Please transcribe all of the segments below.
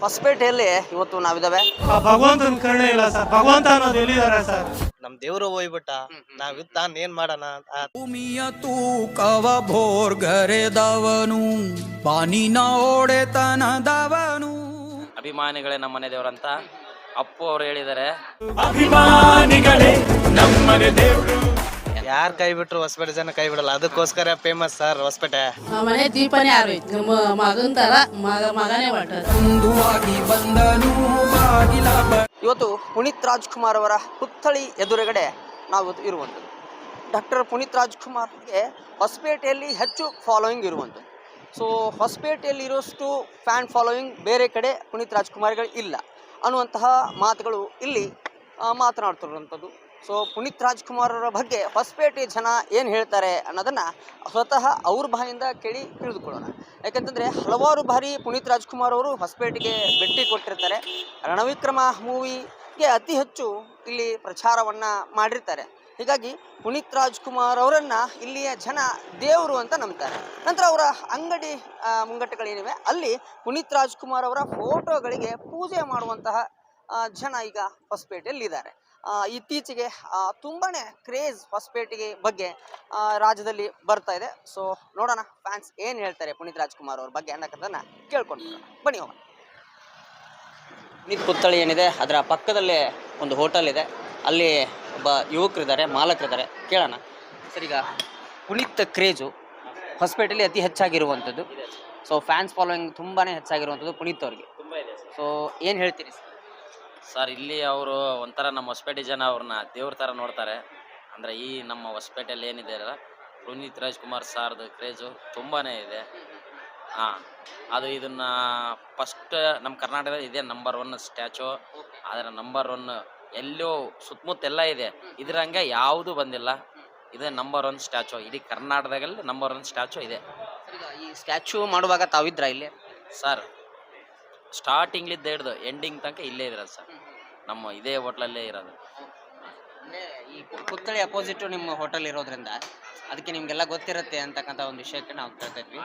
ಹೊಸಪೇಟೆಯಲ್ಲಿ ಇವತ್ತು ನಾವಿದಾವೆ. ಭಗವಂತನ ಕರುಣೆ ಇಲ್ಲ ಸರ್. ಭಗವಂತ ಅನ್ನೋದು ಎಲ್ಲಿದ್ದಾರೆ ಸರ್? ನಮ್ ದೇವ್ರು ಹೋಗ್ಬಿಟ್ಟ ನಾವ್ ನಾನ್ ಏನ್ ಮಾಡೋಣ ಭೂಮಿಯ ತೂಕವ ಭೋರ್ಗರೆದವನು ಪಾನಿನ ಒಡೆತನದವನು ಅಭಿಮಾನಿಗಳೇ ನಮ್ಮ ಮನೆ ದೇವ್ರಂತ ಅಪ್ಪು ಅವ್ರು ಹೇಳಿದಾರೆ ಅಭಿಮಾನಿಗಳೇ ನಮ್ಮನೆ ದೇವ್ರು ಯಾರ್ ಕೈ ಬಿಟ್ರು ಹೊಸಪೇಟೆ ಜನ ಕೈ ಬಿಡಲ್ಲ. ಅದಕ್ಕೋಸ್ಕರ ಫೇಮಸ್ ಸರ್ ಹೊಸಪೇಟೆ. ಮನೆ ದೀಪನೇ ಆರೋಯ್ತು ನಮ್ಮ ಮಗನ್ ತರ ಮಗ ಮಗನೇ ಇವತ್ತು ಪುನೀತ್ ರಾಜ್ಕುಮಾರ್ ಅವರ ಪುತ್ಥಳಿ ಎದುರುಗಡೆ ನಾವು ಇರುವಂತದ್ದು ಇರುವಂಥದ್ದು. ಡಾಕ್ಟರ್ ಪುನೀತ್ ರಾಜ್ಕುಮಾರ್ಗೆ ಹೊಸಪೇಟೆಯಲ್ಲಿ ಹೆಚ್ಚು ಫಾಲೋಯಿಂಗ್ ಇರುವಂಥದ್ದು. ಸೊ ಹೊಸಪೇಟೆಯಲ್ಲಿ ಇರೋಷ್ಟು ಫ್ಯಾನ್ ಫಾಲೋಯಿಂಗ್ ಬೇರೆ ಕಡೆ ಪುನೀತ್ ರಾಜ್ಕುಮಾರ್ಗಳು ಇಲ್ಲ. ಅನ್ನುವಂತಹ ಮಾತುಗಳು ಇಲ್ಲಿ ಮಾತನಾಡ್ತಿರುವಂಥದ್ದು. ಸೊ ಪುನೀತ್ ರಾಜ್ಕುಮಾರ್ ಅವರ ಬಗ್ಗೆ ಹೊಸಪೇಟೆ ಜನ ಏನು ಹೇಳ್ತಾರೆ ಅನ್ನೋದನ್ನು ಸ್ವತಃ ಅವ್ರ ಬಾಯಿಂದ ಕೇಳಿ ತಿಳಿದುಕೊಳ್ಳೋಣ. ಯಾಕಂತಂದರೆ ಹಲವಾರು ಬಾರಿ ಪುನೀತ್ ರಾಜ್ಕುಮಾರ್ ಅವರು ಹೊಸಪೇಟೆಗೆ ಭೇಟಿ ಕೊಟ್ಟಿರ್ತಾರೆ. ರಣವಿಕ್ರಮ ಮೂವಿಗೆ ಅತಿ ಹೆಚ್ಚು ಇಲ್ಲಿ ಪ್ರಚಾರವನ್ನು ಮಾಡಿರ್ತಾರೆ. ಹೀಗಾಗಿ ಪುನೀತ್ ರಾಜ್ಕುಮಾರ್ ಅವರನ್ನು ಇಲ್ಲಿಯ ಜನ ದೇವರು ಅಂತ ನಂಬ್ತಾರೆ. ನಂತರ ಅವರ ಅಂಗಡಿ ಮುಂಗಟ್ಟುಗಳೇನಿವೆ ಅಲ್ಲಿ ಪುನೀತ್ ರಾಜ್ಕುಮಾರ್ ಅವರ ಫೋಟೋಗಳಿಗೆ ಪೂಜೆ ಮಾಡುವಂತಹ ಜನ ಈಗ ಹೊಸಪೇಟೆಯಲ್ಲಿ ಇದ್ದಾರೆ ಆ, ಇತ್ತೀಚೆಗೆ ತುಂಬಾ ತುಂಬಾನೇ ಕ್ರೇಜ್ ಹೊಸಪೇಟೆಗೆ ಬಗ್ಗೆ ರಾಜ್ಯದಲ್ಲಿ ಬರ್ತಾ ಇದೆ. ಸೊ ನೋಡೋಣ ಫ್ಯಾನ್ಸ್ ಏನು ಹೇಳ್ತಾರೆ ಪುನೀತ್ ರಾಜ್ಕುಮಾರ್ ಅವ್ರ ಬಗ್ಗೆ ಅನ್ನೋದನ್ನ ಕೇಳ್ಕೊಂಡು ಬರೋಣ. ಬನ್ನಿ ಹೋಗೋಣ. ಪುನೀತ್ ಪುತ್ಥಳಿ ಏನಿದೆ ಅದರ ಪಕ್ಕದಲ್ಲೇ ಒಂದು ಹೋಟೆಲ್ ಇದೆ. ಅಲ್ಲಿ ಒಬ್ಬ ಯುವಕರಿದ್ದಾರೆ ಮಾಲಕರಿದ್ದಾರೆ. ಕೇಳೋಣ. ಸರ್ ಈಗ ಪುನೀತ್ ಕ್ರೇಜು ಹೊಸಪೇಟೆಯಲ್ಲಿ ಅತಿ ಹೆಚ್ಚಾಗಿರುವಂಥದ್ದು. ಸೊ ಫ್ಯಾನ್ಸ್ ಫಾಲೋಯಿಂಗ್ ತುಂಬಾನೇ ಹೆಚ್ಚಾಗಿರುವಂಥದ್ದು ಪುನೀತ್ ಅವ್ರಿಗೆ. ತುಂಬ ಇದೆ ಸರ್. ಸೊ ಏನು ಹೇಳ್ತೀರಿ ಸರ್? ಸರ್ ಇಲ್ಲಿ ಅವರು ಒಂಥರ ನಮ್ಮ ಹೊಸಪೇಟೆ ಜನ ಅವ್ರನ್ನ ದೇವ್ರ ಥರ ನೋಡ್ತಾರೆ. ಅಂದರೆ ಈ ನಮ್ಮ ಹೊಸಪೇಟೆಯಲ್ಲಿ ಏನಿದೆ ಅಲ್ಲ ಪುನೀತ್ ರಾಜ್ಕುಮಾರ್ ಸಾರ್ದು ಕ್ರೇಜು ತುಂಬಾ ಇದೆ. ಹಾಂ ಅದು ಇದನ್ನು ಫಸ್ಟ್ ನಮ್ಮ ಕರ್ನಾಟಕದಲ್ಲಿ ಇದೆ ನಂಬರ್ ಒನ್ ಸ್ಟ್ಯಾಚು ಅದರ ನಂಬರ್ ಒನ್ ಎಲ್ಲೋ ಸುತ್ತಮುತ್ತ ಎಲ್ಲ ಇದೆ ಇದ್ರಂಗೆ ಯಾವುದು ಬಂದಿಲ್ಲ. ಇದೆ ನಂಬರ್ ಒನ್ ಸ್ಟ್ಯಾಚು ಇಡೀ ಕರ್ನಾಟಕದಲ್ಲಿ ನಂಬರ್ ಒನ್ ಸ್ಟ್ಯಾಚು ಇದೆ. ಈ ಸ್ಟ್ಯಾಚು ಮಾಡುವಾಗ ತಾವಿದ್ರ ಇಲ್ಲಿ? ಸರ್ ಸ್ಟಾರ್ಟಿಂಗ್ಲಿದ್ದ ಹಿಡ್ದು ಎಂಡಿಂಗ್ ತನಕ ಇಲ್ಲೇ ಇದ್ರ ಸರ್. ನಮ್ಮ ಇದೇ ಹೋಟ್ಲಲ್ಲೇ ಇರೋದು. ಅಂದ್ರೆ ಈ ಪು- ಪುತ್ಥಳಿ ಅಪೋಸಿಟ್ ನಿಮ್ಮ ಹೋಟೆಲ್ ಇರೋದ್ರಿಂದ ಅದಕ್ಕೆ ನಿಮ್ಗೆಲ್ಲ ಗೊತ್ತಿರುತ್ತೆ ಅಂತಕ್ಕಂಥ ಒಂದು ವಿಷಯಕ್ಕೆ ನಾವು ಕೇಳ್ತಾ ಇದ್ವಿ.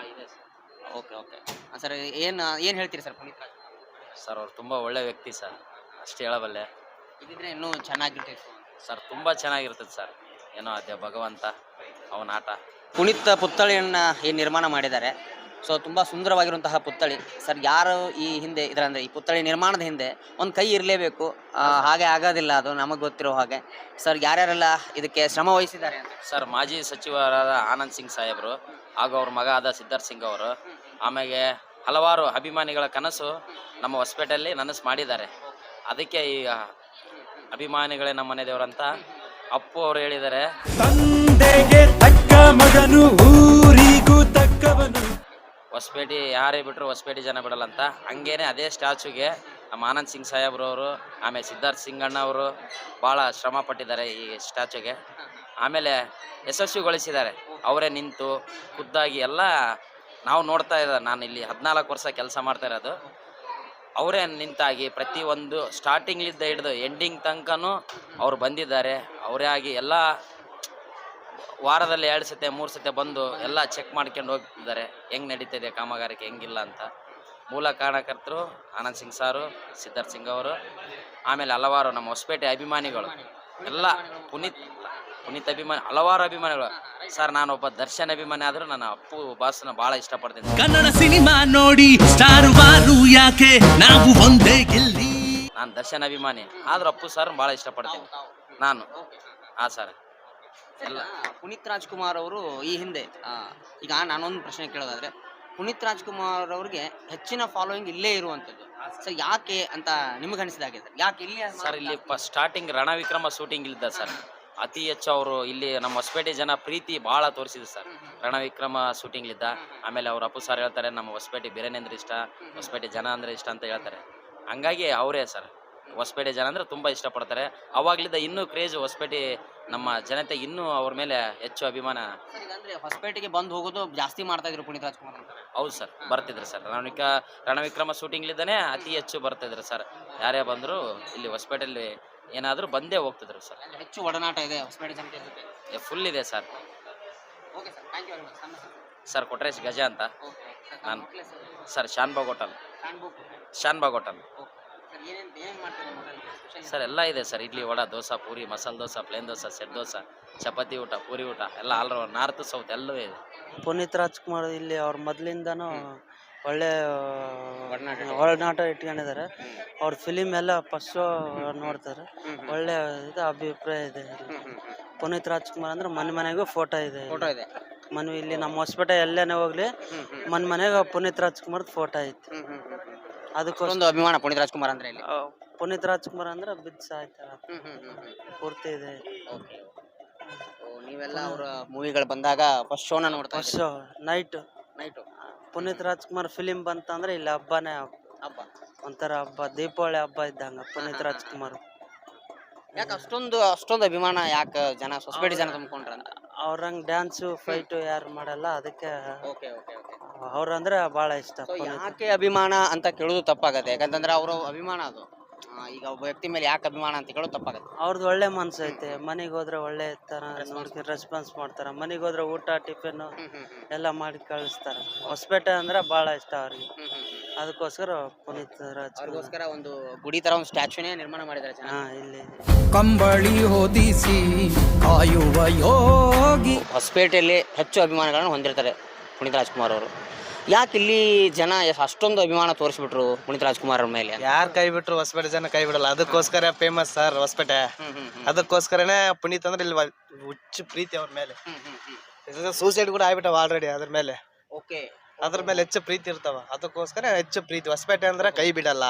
Okay okay sir. ಏನು ಏನು ಹೇಳ್ತೀರಿ ಸರ್ ಪುನೀತ್ ರಾಜ್? ಸರ್ ಅವ್ರು ತುಂಬ ಒಳ್ಳೆ ವ್ಯಕ್ತಿ ಸರ್. ಅಷ್ಟು ಹೇಳಬಲ್ಲೆ. ಇದಿದ್ರೆ ಇನ್ನೂ ಚೆನ್ನಾಗಿರ್ತಿತ್ತು ಸರ್ ತುಂಬ ಚೆನ್ನಾಗಿರ್ತದೆ ಸರ್. ಏನೋ ಅದೇ ಭಗವಂತ ಅವನ ಆಟ. ಪುನೀತ್ ಪುತ್ಥಳಿಯನ್ನ ಈ ನಿರ್ಮಾಣ ಮಾಡಿದ್ದಾರೆ. ಸೊ ತುಂಬ ಸುಂದರವಾಗಿರುವಂತಹ ಪುತ್ಥಳಿ. ಸರ್ ಯಾರು ಈ ಹಿಂದೆ ಇದರ ಅಂದರೆ ಈ ಪುತ್ಥಳಿ ನಿರ್ಮಾಣದ ಹಿಂದೆ ಒಂದು ಕೈ ಇರಲೇಬೇಕು. ಹಾಗೆ ಆಗೋದಿಲ್ಲ ಅದು ನಮಗೆ ಗೊತ್ತಿರೋ ಹಾಗೆ. ಸರ್ ಯಾರ್ಯಾರೆಲ್ಲ ಇದಕ್ಕೆ ಶ್ರಮ ವಹಿಸಿದ್ದಾರೆ ಅಂತ? ಸರ್ ಮಾಜಿ ಸಚಿವರಾದ ಆನಂದ್ ಸಿಂಗ್ ಸಾಹೇಬರು ಹಾಗೂ ಅವ್ರ ಮಗ ಆದ ಸಿದ್ಧಾರ್ಥ್ ಸಿಂಗ್ ಅವರು ಆಮೇಲೆ ಹಲವಾರು ಅಭಿಮಾನಿಗಳ ಕನಸು ನಮ್ಮ ಹೊಸಪೇಟೆಯಲ್ಲಿ ನನಸು ಮಾಡಿದ್ದಾರೆ. ಅದಕ್ಕೆ ಈಗ ಅಭಿಮಾನಿಗಳೇ ನಮ್ಮ ಮನೆ ದೇವರಂತ ಅಪ್ಪು ಅವರು ಹೇಳಿದ್ದಾರೆ. ತಂದೆಗೆ ತಕ್ಕ ಮಗನು ಊರಿಗೂ ತಕ್ಕವನು. ಹೊಸಪೇಟೆ, ಯಾರೇ ಬಿಟ್ಟರು ಹೊಸಪೇಟೆ ಜನ ಬಿಡಲ್ಲ ಅಂತ. ಹಂಗೇನೆ ಅದೇ ಸ್ಟ್ಯಾಚುಗೆ ನಮ್ಮ ಆನಂದ್ ಸಿಂಗ್ ಸಾಹೇಬ್ರವರು ಆಮೇಲೆ ಸಿದ್ಧಾರ್ಥ್ ಸಿಂಗ್ ಅವರು ಭಾಳ ಶ್ರಮ ಪಟ್ಟಿದ್ದಾರೆ ಈ ಸ್ಟ್ಯಾಚುಗೆ. ಆಮೇಲೆ ಯಶಸ್ವಿಗೊಳಿಸಿದ್ದಾರೆ ಅವರೇ ನಿಂತು ಖುದ್ದಾಗಿ ಎಲ್ಲ ನಾವು ನೋಡ್ತಾ ಇದ್ದ, ನಾನು ಇಲ್ಲಿ ಹದಿನಾಲ್ಕು ವರ್ಷ ಕೆಲಸ ಮಾಡ್ತಾ ಇರೋದು. ಅವರೇ ನಿಂತಾಗಿ ಪ್ರತಿಯೊಂದು ಸ್ಟಾರ್ಟಿಂಗ್ಲಿದ್ದ ಹಿಡಿದು ಎಂಡಿಂಗ್ ತನಕನೂ ಅವ್ರು ಬಂದಿದ್ದಾರೆ. ಅವರೇ ಆಗಿ ಎಲ್ಲ ವಾರದಲ್ಲಿ ಎರಡು ಸತೆ ಮೂರು ಸತೆ ಬಂದು ಎಲ್ಲ ಚೆಕ್ ಮಾಡ್ಕೊಂಡು ಹೋಗ್ತಿದ್ದಾರೆ. ಹೆಂಗ್ ನಡೀತಿದೆ ಕಾಮಗಾರಿಕೆ ಹೆಂಗಿಲ್ಲ ಅಂತ. ಮೂಲ ಕಾರಣಕರ್ತರು ಆನಂದ್ ಸಿಂಗ್ ಸಾರು ಸಿದ್ಧಾರ್ಥ್ ಸಿಂಗ್ ಅವರು ಆಮೇಲೆ ಹಲವಾರು ನಮ್ಮ ಹೊಸಪೇಟೆ ಅಭಿಮಾನಿಗಳು. ಎಲ್ಲ ಪುನೀತ್ ಪುನೀತ್ ಅಭಿಮಾನಿ ಹಲವಾರು ಅಭಿಮಾನಿಗಳು. ಸರ್ ನಾನು ಒಬ್ಬ ದರ್ಶನ್ ಅಭಿಮಾನಿ ಆದರೂ ನನ್ನ ಅಪ್ಪು ಬಾಸ್ನ ಬಹಳ ಇಷ್ಟಪಡ್ತೀನಿ. ಕನ್ನಡ ಸಿನಿಮಾ ನೋಡಿ ಸ್ಟಾರ್ ಯಾಕೆ? ನಾವು ಒಂದೇ ಗೆಲ್ಲಿ. ನಾನು ದರ್ಶನ್ ಅಭಿಮಾನಿ ಆದ್ರೂ ಅಪ್ಪು ಸರ್ ಭಾಳ ಇಷ್ಟಪಡ್ತೀನಿ. ನಾನು. ಹಾಂ ಸರ್. ಎಲ್ಲ ಪುನೀತ್ ರಾಜ್ಕುಮಾರ್ ಅವರು ಈ ಹಿಂದೆ ಈಗ ನಾನೊಂದು ಪ್ರಶ್ನೆ ಕೇಳೋದಾದ್ರೆ ಪುನೀತ್ ರಾಜ್ಕುಮಾರ್ ಅವ್ರಿಗೆ ಹೆಚ್ಚಿನ ಫಾಲೋಯಿಂಗ್ ಇಲ್ಲೇ ಇರುವಂತದ್ದು ಸರ್ ಯಾಕೆ ಅಂತ ನಿಮಗೆ ಅನಿಸಿದಾಗೆ ಸರ್? ಯಾಕೆ ಇಲ್ಲಿ ಸರ್ ಇಲ್ಲಿ ಸ್ಟಾರ್ಟಿಂಗ್ ರಣವಿಕ್ರಮ ಶೂಟಿಂಗ್ ಇಲ್ಲಿದ್ದ ಸರ್. ಅತಿ ಹೆಚ್ಚು ಅವರು ಇಲ್ಲಿ ನಮ್ಮ ಹೊಸಪೇಟೆ ಜನ ಪ್ರೀತಿ ಬಹಳ ತೋರಿಸಿದ್ರು ಸರ್. ರಣವಿಕ್ರಮ ಶೂಟಿಂಗ್ಲಿದ್ದ ಆಮೇಲೆ ಅವ್ರ ಅಪ್ಪು ಸರ್ ಹೇಳ್ತಾರೆ ನಮ್ಮ ಹೊಸಪೇಟೆ ಬಿರಿಯಾನಿ ಇಷ್ಟ ಹೊಸಪೇಟೆ ಜನ ಅಂದ್ರೆ ಇಷ್ಟ ಅಂತ ಹೇಳ್ತಾರೆ. ಹಂಗಾಗಿ ಅವರೇ ಸರ್. ಹೊಸಪೇಟೆ ಜನ ಅಂದರೆ ತುಂಬ ಇಷ್ಟಪಡ್ತಾರೆ. ಅವಾಗ್ಲಿದ್ದ ಇನ್ನೂ ಕ್ರೇಜ್ ಹೊಸಪೇಟೆ ನಮ್ಮ ಜನತೆ ಇನ್ನೂ ಅವ್ರ ಮೇಲೆ ಹೆಚ್ಚು ಅಭಿಮಾನ ಸರ್ ಈಗ ಅಂದ್ರೆ ಹೊಸಪೇಟೆಗೆ ಬಂದು ಹೋಗೋದು ಜಾಸ್ತಿ ಮಾಡ್ತಾ ಇದ್ರು ಪುನೀತ್ ರಾಜ್ಕುಮಾರ್ ಅಂತ. ಹೌದು ಸರ್ ಬರ್ತಿದ್ರು ಸರ್. ರಣವಿಕ ರಣವಿಕ್ರಮ ಶೂಟಿಂಗ್ಲಿದ್ದಾನೆ ಅತಿ ಹೆಚ್ಚು ಬರ್ತಿದ್ರು ಸರ್. ಯಾರೇ ಬಂದರೂ ಇಲ್ಲಿ ಹೊಸಪೇಟೆಯಲ್ಲಿ ಏನಾದರೂ ಬಂದೇ ಹೋಗ್ತಿದ್ರು ಸರ್. ಅಲ್ಲಿ ಹೆಚ್ಚು ಒಡನಾಟ ಇದೆ ಹೊಸಪೇಟೆ ಜನತೆ ಜೊತೆ. ಫುಲ್ ಇದೆ sir. Okay sir thank you very much sir Kotresh Gaja ಅಂತ. ನಾನು sir Shanbhag hotel. Shanbhag hotel. Sir ಎಲ್ಲ ಇದೆ sir. Idli vada dosa puri masala dosa plain dosa set dosa chapati ಊಟ ಪೂರಿ ಊಟ ಎಲ್ಲ ಆಲ್ ನಾರ್ತ್ ಸೌತ್ ಎಲ್ಲವೂ ಇದೆ. ಪುನೀತ್ ರಾಜ್ಕುಮಾರ್ ಇಲ್ಲಿ ಅವ್ರ ಮೊದಲಿಂದನೂ ಒಳ್ಳೆ. ಒಳನಾಟ ಇಟ್ಕೊಂಡಿದ್ದಾರೆ. ಅವ್ರ ಫಿಲಿಮ್ ಎಲ್ಲ ಫಸ್ಟ್ ನೋಡ್ತಾರೆ. ಒಳ್ಳೆ ಇದು ಅಭಿಪ್ರಾಯ ಇದೆ. ಪುನೀತ್ ರಾಜ್ಕುಮಾರ್ ಅಂದ್ರೆ ಮನೆ ಮನೆಗೂ ಫೋಟೋ ಇದೆ. ಫೋಟೋ ಇದೆ. ಮನೆ ಇಲ್ಲಿ ನಮ್ಮ ಹೊಸಪೇಟೆ ಎಲ್ಲೇನೇ ಹೋಗ್ಲಿ ಮನೆ ಮನೆಗೆ ಪುನೀತ್ ರಾಜ್ಕುಮಾರ್ ಫೋಟೋ ಐತಿ. ಅದಕ್ಕೋಸ್ಕರ. ಅಷ್ಟೊಂದು ಅಭಿಮಾನ ಪುನೀತ್ ರಾಜ್ಕುಮಾರ್ ಅಂದ್ರೆ ಇಲ್ಲಿ. ಪುನೀತ್ ರಾಜ್ಕುಮಾರ್ ಅಂದ್ರೆ ಬಿದ್ದು ಸಾಯ್ತಾರ. ಪೂರ್ತಿ ಇದೆ. ನೀವೆಲ್ಲ ಅವರ ಮೂವಿಗಳು ಬಂದಾಗ ಫಸ್ಟ್ ಶೋನ ನೋಡ್ತಾರೆ first night night Puneeth Rajkumar film ಬಂತಂದ್ರೆ ಇಲ್ಲಿ ಹಬ್ಬನೇ ಹಬ್ಬ. ಒಂಥರ ಹಬ್ಬ ದೀಪಾವಳಿ ಹಬ್ಬ ಇದ್ದಂಗ ಪುನೀತ್ ರಾಜ್ಕುಮಾರ್. ಯಾಕೆ ಅಷ್ಟೊಂದು ಅಷ್ಟೊಂದು ಅಭಿಮಾನ ಯಾಕೆ ಜನ ಸೊಸೈಟಿ ಜನ ತುಂಬಿಕೊಂಡ್ರ ಅವ್ರಂಗ್ ಡ್ಯಾನ್ಸು ಫೈಟು ಯಾರು ಮಾಡಲ್ಲ ಅದಕ್ಕೆ ಓಕೆ ಓಕೆ. ಅವ್ರಂದ್ರೆ ಬಹಳ ಇಷ್ಟ ಯಾಕೆ ಅಭಿಮಾನ ಅಂತ ಕೇಳೋದು ತಪ್ಪಾಗತ್ತೆ? ಯಾಕಂತಂದ್ರೆ ಅವರು ಅಭಿಮಾನ ಅದು. ಆ, ಈಗ ಒಬ್ಬ ವ್ಯಕ್ತಿ ಮೇಲೆ ಯಾಕೆ ಅಭಿಮಾನ ಅಂತ ಕೇಳೋದು ತಪ್ಪಾಗತ್ತೆ. ಅವ್ರದ್ದು ಒಳ್ಳೆ ಮನ್ಸು ಐತೆ. ಮನೆಗೆ ಹೋದ್ರೆ ಒಳ್ಳೆ ತರ ನೋಡ್ಕೊಂಡು ರೆಸ್ಪಾನ್ಸ್ ಮಾಡ್ತಾರ. ಮನೆಗೆ ಹೋದ್ರೆ ಊಟ ಟಿಫಿನ್ ಎಲ್ಲ ಮಾಡಿ ಕಳಿಸ್ತಾರ. ಹೊಸಪೇಟೆ ಅಂದ್ರೆ ಬಹಳ ಇಷ್ಟ ಅವ್ರಿಗೆ. ಅದಕ್ಕೋಸ್ಕರ ಪುನೀತ್ ರಾಜ್ಕುಮಾರ್ ಅವ್ರಿಗೋಸ್ಕರ ಒಂದು ಗುಡಿ ತರ ಒಂದು ಸ್ಟ್ಯಾಚ್ಯೂನೇ ನಿರ್ಮಾಣ ಮಾಡಿದ್ದಾರೆ ಜನ. ಹಾ ಇಲ್ಲಿ. ಕಂಬಳಿ ಹೊದಿಸಿ ಕಾಯುವ ಯೋಗಿ. ಹೊಸಪೇಟೆಯಲ್ಲಿ ಹೆಚ್ಚು ಅಭಿಮಾನಗಳನ್ನು ಹೊಂದಿರ್ತಾರೆ. ಪುನೀತ್ ರಾಜ್ಕುಮಾರ್ ಅವರು. ಯಾಕೆ ಇಲ್ಲಿ ಜನ ಅಷ್ಟೊಂದು ಅಭಿಮಾನ ತೋರಿಸ್ಬಿಟ್ರು ಪುನೀತ್ ರಾಜ್ಕುಮಾರ್ ಅವ್ರ ಮೇಲೆ? ಯಾರ್ ಕೈ ಬಿಟ್ರು ಹೊಸಪೇಟೆ ಜನ ಕೈ ಬಿಡಲ್ಲ. ಅದಕ್ಕೋಸ್ಕರ ಫೇಮಸ್ ಸರ್ ಹೊಸಪೇಟೆ. ಅದಕ್ಕೋಸ್ಕರನೇ ಪುನೀತ್ ಅಂದ್ರೆ ಇಲ್ಲಿ ಹುಚ್ಚು ಪ್ರೀತಿ ಅವ್ರ ಮೇಲೆ. ಸೂಸೈಡ್ ಕೂಡ ಆಗ್ಬಿಟ್ಟವ ಆಲ್ರೆಡಿ ಅದ್ರ ಮೇಲೆ. ಓಕೆ. ಅದ್ರ ಮೇಲೆ ಹೆಚ್ಚು ಪ್ರೀತಿ ಇರ್ತಾವ. ಅದಕ್ಕೋಸ್ಕರ ಹೆಚ್ಚು ಪ್ರೀತಿ. ಹೊಸಪೇಟೆ ಅಂದ್ರೆ ಕೈ ಬಿಡಲ್ಲ.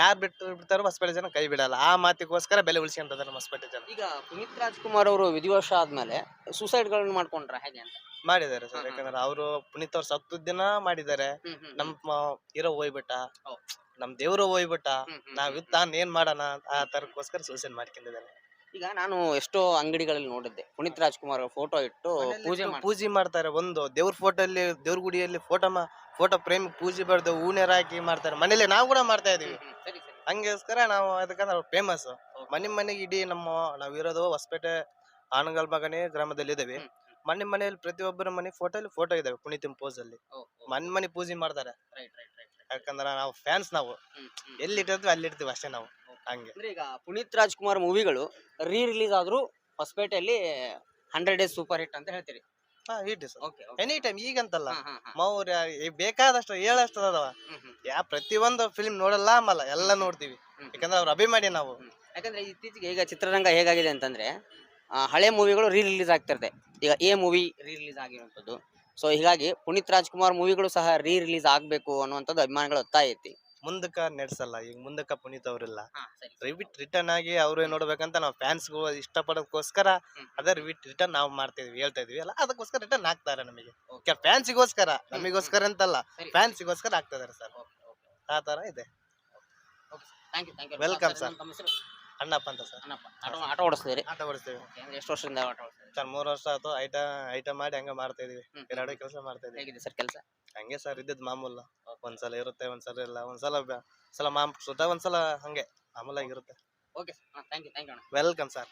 ಯಾರ್ ಬಿಟ್ಟು ಬಿಡ್ತಾರೋ ಹೊಸಪೇಟೆ ಜನ ಕೈ ಬಿಡಲ್ಲ. ಆ ಮಾತಿಗೋಸ್ಕರ ಬೆಲೆ ಉಳಿಸ್ಕೊಂತದಾರೆ ಹೊಸಪೇಟೆ ಜನ. ಈಗ ಪುನೀತ್ ರಾಜ್ಕುಮಾರ್ ಅವರು ವಿಧಿವಶ ಆದ್ಮೇಲೆ ಸುಸೈಡ್ಗಳನ್ನ ಮಾಡ್ಕೊಂಡ್ರ ಹೇಗೆ ಅಂತ? ಮಾಡಿದ್ದಾರೆ ಸರ್. ಯಾಕಂದ್ರೆ ಅವರು ಪುನೀತ್ ಅವ್ರ ಸತ್ತು ದಿನ ಮಾಡಿದ್ದಾರೆ. ನಮ್ಮ ಹೀರೋ ಹೋಯ್ಬಿಟ್ಟ ನಮ್ ದೇವ್ರು ಹೋಯ್ಬಿಟ್ಟ ನಾವ್ ಇತ್ತ ಏನ್ ಮಾಡೋಣ ಆ ತರಕ್ಕೋಸ್ಕರ ಸೂಸೈಡ್ ಮಾಡ್ಕೊಂಡಿದ್ದಾರೆ. ಈಗ ನಾನು ಎಷ್ಟೋ ಅಂಗಡಿಗಳಲ್ಲಿ ನೋಡಿದ್ದೆ. ಪುನೀತ್ ರಾಜ್ಕುಮಾರ್ ಫೋಟೋ ಇಟ್ಟು ಪೂಜೆ ಪೂಜೆ ಮಾಡ್ತಾರೆ. ಒಂದು ದೇವ್ರ ಫೋಟೋ ಅಲ್ಲಿ ದೇವ್ರ ಗುಡಿಯಲ್ಲಿ ಫೋಟೋ ಫೋಟೋ ಪ್ರೇಮ್ ಪೂಜೆ ಬರ್ದು ಹೂನೆರ ಹಾಕಿ ಮಾಡ್ತಾರೆ. ಮನೇಲಿ ನಾವು ಕೂಡ ಮಾಡ್ತಾ ಇದೀವಿ. ಹಂಗೋಸ್ಕರ ನಾವು ಅದಕ್ಕಂದ್ರೆ ಫೇಮಸ್ ಮನೆ ಮನೆಗೆ ಇಡೀ ನಮ್ಮ ನಾವಿರೋದು ಇರೋದು ಹೊಸಪೇಟೆ ಆನಗಲ್ ಮಗನೇ ಗ್ರಾಮದಲ್ಲಿ ಇದಾವೆ ಮನೆ ಮನೆಯಲ್ಲಿ ಪ್ರತಿಯೊಬ್ಬರ ಮನೆ ಫೋಟೋ ಅಲ್ಲಿ ಫೋಟೋ ಇದಾವೆ ಪುನೀತಿನ ಪೋಸ್ ಅಲ್ಲಿ. ಮನ್ ಮನೆ ಪೂಜೆ ಮಾಡ್ತಾರೆ. ಯಾಕಂದ್ರೆ ನಾವು ಫ್ಯಾನ್ಸ್ ನಾವು. ಎಲ್ಲಿ ಇಟ್ಟಿರ್ತೀವಿ ಅಲ್ಲಿ ಇರ್ತೀವಿ ಅಷ್ಟೇ ನಾವು. ಹಂಗೆ. ಅಂದ್ರೆ ಈಗ ಪುನೀತ್ ರಾಜ್ಕುಮಾರ್ ಮೂವಿಗಳು ರೀ ರಿಲೀಸ್ ಆದ್ರೂ ಹೊಸಪೇಟೆಯಲ್ಲಿ ಹಂಡ್ರೆಡ್ ಡೇಸ್ ಸೂಪರ್ ಹಿಟ್ ಅಂತ ಹೇಳ್ತೀರಿ. Any time ಈಗಂತಲ್ಲ. ಮೌರ್ಯ ಬೇಕಾದಷ್ಟು ಹೇಳಷ್ಟು ಅದಾವ. ಯಾ ಪ್ರತಿಯೊಂದು ಫಿಲ್ಮ್ ನೋಡಲ್ಲ ಆಮಲ್ಲ ಎಲ್ಲ ನೋಡ್ತೀವಿ. ಯಾಕಂದ್ರೆ ಅವ್ರ ಅಭಿಮಾನಿ ನಾವು. ಯಾಕಂದ್ರೆ ಇತ್ತೀಚೆಗೆ ಈಗ ಚಿತ್ರರಂಗ ಹೇಗಾಗಿದೆ ಅಂತಂದ್ರೆ ಹಳೆ ಮೂವಿಗಳು ರೀ ರಿಲೀಸ್ ಆಗ್ತಿರುತ್ತೆ ಈಗ ಎ ಮೂವಿ ರೀ ರಿಲೀಸ್ ಆಗಿರುವಂಥದ್ದು. ಸೊ ಹೀಗಾಗಿ ಪುನೀತ್ ರಾಜ್ಕುಮಾರ್ ಮೂವಿಗಳು ಸಹ ರೀ ರಿಲೀಸ್ ಆಗ್ಬೇಕು ಅನ್ನುವಂಥದ್ದು ಅಭಿಮಾನಿಗಳ ಒತ್ತಾಯ ಐತಿ. ಮುಂದಕ್ಕ ನಡೆಸಲ್ಲ ಈಗ ಮುಂದಕ್ಕ ಪುನೀತ್ ಅವರಿಲ್ಲ. ರಿವಿಟ್ ರಿಟರ್ನ್ ಆಗಿ ಅವ್ರೇ ನೋಡ್ಬೇಕಂತ ನಾವು ಫ್ಯಾನ್ಸ್ಗೂ ಇಷ್ಟಪಡೋದಕ್ಕೋಸ್ಕರ ಅದೇ ರಿವಿಟ್ ರಿಟರ್ನ್ ನಾವು ಮಾಡ್ತಿದ್ವಿ ಹೇಳ್ತಾ ಇದ್ವಿ. ಅಲ್ಲ ಅದಕ್ಕೋಸ್ಕರ ರಿಟರ್ನ್ ಆಗ್ತಾರೆ ನಮಗೆ. ಫ್ಯಾನ್ಸಿಗೋಸ್ಕರ ನಮಗೋಸ್ಕರ ಅಂತಲ್ಲ. ಸರಿ. ಫ್ಯಾನ್ಸಿಗೋಸ್ಕರ ಆಗ್ತಿದಾರೆ ಸರ್. ಆ ತರ ಇದೆ. ವೆಲ್ಕಮ್ ಯು ಅಣ್ಣಪ್ಪ ಅಂತ ಸರ್. ಆಟೋ ಆಟೋ ಓಡಿಸ್ತೀರಿ ಆಟ ಓಡಿಸ್ತೀವಿ. ಅಂದ್ರೆ ಎಷ್ಟು ವರ್ಷದಿಂದ ಆಟೋ ಓಡಿಸ್ತೀರಿ ಸರ್ ಮೂರ್ ವರ್ಷ ಆಯ್ತು. ಐಟ ಐಟ ಮಾಡಿ ಹಂಗ ಮಾಡ್ತಾ ಇದೀವಿ. ಹ್ಮ್. ಎರಡು ಕೆಲಸ ಮಾಡ್ತಾ ಇದೀವಿ. ಹೇಗಿದೆ ಸರ್ ಕೆಲಸ? ಹಂಗೆ ಸರ್ ಇದ್ದದ್ ಮಾಮೂಲ. ಒಂದ್ಸಲ ಇರುತ್ತೆ ಒಂದ್ಸಲ ಇಲ್ಲ. ಒಂದ್ಸಲ ಬ್ಯಾ- ಸಲ ಮಾಮ್ ಸುತ್ತ ಒಂದ್ಸಲ ಹಂಗೆ ಮಾಮೂಲಾಗಿರುತ್ತೆ okay thank you thank you welcome sir